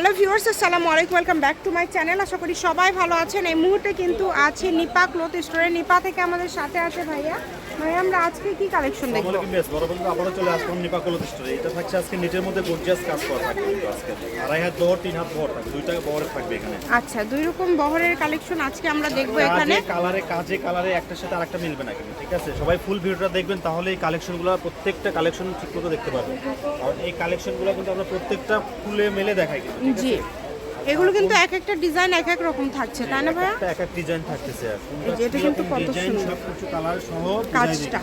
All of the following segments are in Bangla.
হ্যালো ভিউয়ার্স আসসালামু আলাইকুম welcome back to my channel আশা করি সবাই ভালো আছেন। এই মুহূর্তে কিন্তু আছে নিপা ক্লোথ স্টোরে নিপা থেকে আমাদের সাথে আছে ভাইয়া। ভাইয়া আমরা আজকে কি কালেকশন দেখব? আমাদের বেশ বড় বন্ধু আবারও চলে আসলাম নিপাকলত স্টোরে এটা থাকছে আজকে নেটের মধ্যে গর্জিয়াস কাজ করা থাকবে আজকে। আড়াই হাত বহর তিন হাত বহর থাকবে দুইটা বহর থাকবে এখানে। আচ্ছা দুই রকম বহরের কালেকশন আজকে আমরা দেখব এখানে। কাজে কালারে কাজে কালারে একটার সাথে আরেকটা মিলবে না কিন্তু ঠিক আছে? সবাই ফুল ভিডিওটা দেখবেন তাহলে এই কালেকশনগুলো প্রত্যেকটা কালেকশন ঠিক মতো দেখতে পাবেন আর এই কালেকশনগুলো কিন্তু আমরা প্রত্যেকটা ফুলে মেলে দেখাই কিন্তু জি। এগুলো কিন্তু এক একটা ডিজাইন এক এক রকম থাকছে তাই না ভাইয়া? এক এক ডিজাইন থাকতেছে আর এই যে এটা কিন্তু কত সুন্দর। সব কিছু কালার সহ কাজটা।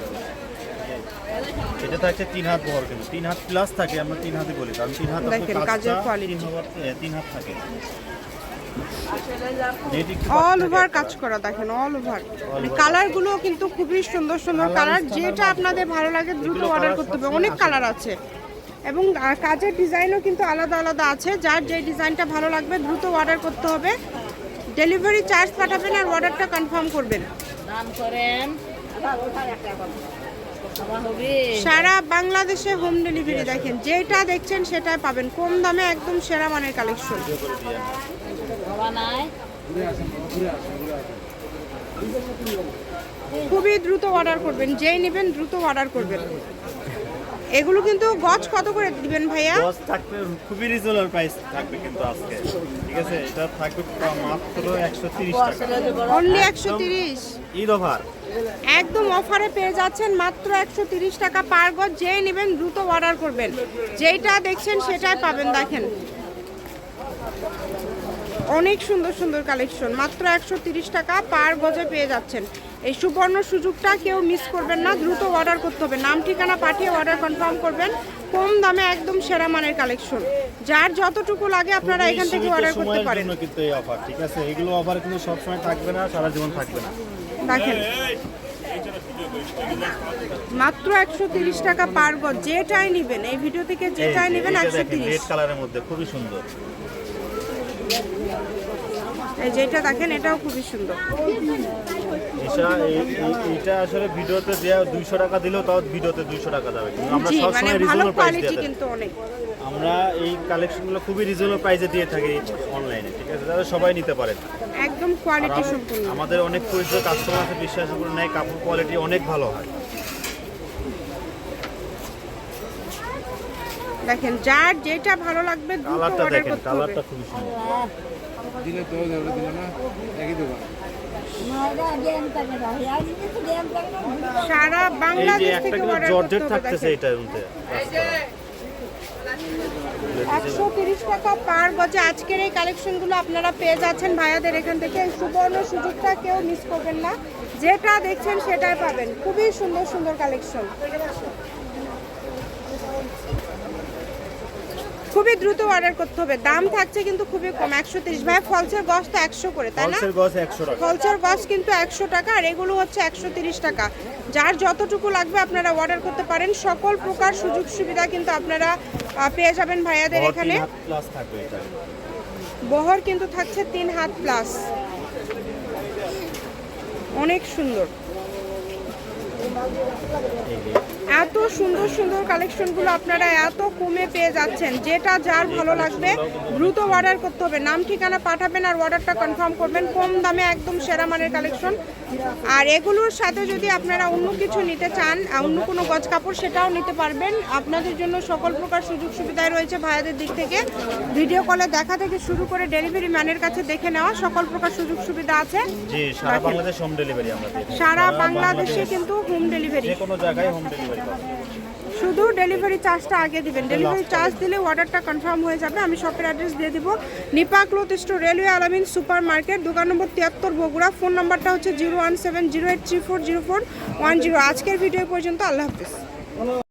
এটা থাকছে তিন হাত বহর কিন্তু। তিন হাত প্লাস থাকে আমরা তিন হাতে বলি। কারণ তিন হাত দেখেন, কাজের quality। তিন হাত থাকে। অল ওভার কাজ করা দেখেন অল ওভার over। কালারগুলো কিন্তু খুবই সুন্দর সুন্দর কালার যেটা আপনাদের ভালো লাগে দ্রুত অর্ডার করতে হবে। অনেক কালার আছে। এবং কাজের ডিজাইনও কিন্তু আলাদা আলাদা আছে। যার যে ডিজাইনটা ভালো লাগবে দ্রুত অর্ডার করতে হবে। ডেলিভারি চার্জ পাঠাবেন আর অর্ডারটা কনফার্ম করবেন। করেন। সারা বাংলাদেশে হোম ডেলিভারি দেখেন যেটা দেখছেন সেটাই পাবেন। কম দামে একদম সেরা মানের কালেকশন খুবই দ্রুত অর্ডার করবেন যেই নেবেন দ্রুত অর্ডার করবেন। এগুলো কিন্তু গজ কত করে দিবেন ভাইয়া? গজ থাকবে খুবই রিজনেবল প্রাইস থাকবে কিন্তু আজকে। ঠিক আছে এটা থাকবে মাত্র একশো তিরিশ টাকা। অনলি একশো তিরিশ? ঈদ অফার একদম অফারে পেয়ে যাচ্ছেন মাত্র একশো তিরিশ টাকা পার গজ। যেই নেবেন দ্রুত অর্ডার করবেন। যেইটা দেখছেন সেটাই পাবেন দেখেন। অনেক সুন্দর সুন্দর কালেকশন। মাত্র একশো টাকা পার গজে পেয়ে যাচ্ছেন। এই সুবর্ণ সুযোগটা কেউ মিস করবেন না দ্রুত অর্ডার করতে হবে। নাম ঠিকানা পাঠিয়ে অর্ডার কনফার্ম করবেন। কম দামে একদম সেরা মানের কালেকশন। যার যতটুকু লাগে আপনারা এখান থেকে অর্ডার করতে পারেন। কিন্তু এই অফার ঠিক আছে? এগুলো অফার কিন্তু সবসময় থাকবে না সারা জীবন থাকবে না। দেখেন। মাত্র একশো তিরিশ টাকা পার গজ যেটাই নেবেন এই ভিডিও থেকে যেটাই নেবেন একশো তিরিশ। কালারের মধ্যে খুবই সুন্দর। এই যেটা দেখেন এটাও খুবই সুন্দর। এটা আসলে ভিডিওতে টাকা দিলেও তাও ভিডিওতে দুইশো টাকা যাবে কিন্তু আমরা মানে সবসময় ভালো রিজনেবল প্রাইস কোয়ালিটি কিন্তু অনেক। আমরা এই কালেকশনগুলো খুবই রিজনেবল প্রাইসে দিয়ে থাকি অনলাইনে ঠিক আছে? যাতে সবাই নিতে পারেন একদম কোয়ালিটি সম্পূর্ণ। আমাদের অনেক পরিচিত কাস্টমার আছে বিশ্বাস করে নেয় কাপড় কোয়ালিটি অনেক ভালো হয়। দেখেন যার যেটা ভালো লাগবে দ্রুত অর্ডার করতে হবে। কালারটা খুবই সুন্দর। দিলে তো দিল না একই দোকান। সারা বাংলাদেশ থেকে অর্ডার করতে হবে থাকতেছে এটার মধ্যে একশো তিরিশ টাকা পার গজে আজকের এই কালেকশনগুলো আপনারা পেয়ে যাচ্ছেন ভাইয়াদের এখান থেকে। এই সুবর্ণ সুযোগটা কেউ মিস করবেন না। যেটা দেখছেন সেটাই পাবেন। খুবই সুন্দর সুন্দর কালেকশন। খুবই দ্রুত অর্ডার করতে হবে। দাম থাকছে কিন্তু খুবই কম একশো তিরিশ। ভাই ফলসের গজ তো একশো করে তাই না? ফলসের গজ কিন্তু একশো টাকা আর এগুলো হচ্ছে একশো তিরিশ টাকা। যার যতটুকু লাগবে আপনারা অর্ডার করতে পারেন। সকল প্রকার সুযোগ সুবিধা কিন্তু আপনারা পেয়ে যাবেন ভাইয়াদের এখানে। বহর কিন্তু থাকছে তিন হাত প্লাস অনেক সুন্দর। এত সুন্দর সুন্দর কালেকশনগুলো আপনারা এত কমে পেয়ে যাচ্ছেন যেটা যার ভালো লাগবে দ্রুত অর্ডার করতে হবে। নাম ঠিকানা পাঠাবেন আর অর্ডারটা কনফার্ম করবেন কম দামে একদম সেরা মানের কালেকশন আর এগুলোর সাথে যদি আপনারা অন্য কিছু নিতে চান অন্য কোনো গজ কাপড় সেটাও নিতে পারবেন। আপনাদের জন্য সকল প্রকার সুযোগ সুবিধায় রয়েছে ভাইয়াদের দিক থেকে। ভিডিও কলে দেখা থেকে শুরু করে ডেলিভারি ম্যানের কাছে দেখে নেওয়া সকল প্রকার সুযোগ সুবিধা আছে। সারা বাংলাদেশ হোম ডেলিভারি সারা বাংলাদেশে কিন্তু হোম ডেলিভারি যে কোনো জায়গায় হোম ডেলিভারি শুধু ডেলিভারি চার্জটা আগে দিবেন। ডেলিভারি চার্জ দিলে অর্ডারটা কনফার্ম হয়ে যাবে। আমি শপের অ্যাড্রেস দিয়ে দিব। Nipa cloth store railway Alamin super market দোকান নম্বর তিয়াত্তর বগুড়া। ফোন নাম্বারটা হচ্ছে zero one seven zero eight three four zero four one zero আজকের ভিডিও পর্যন্ত আল্লাহ হাফিজ।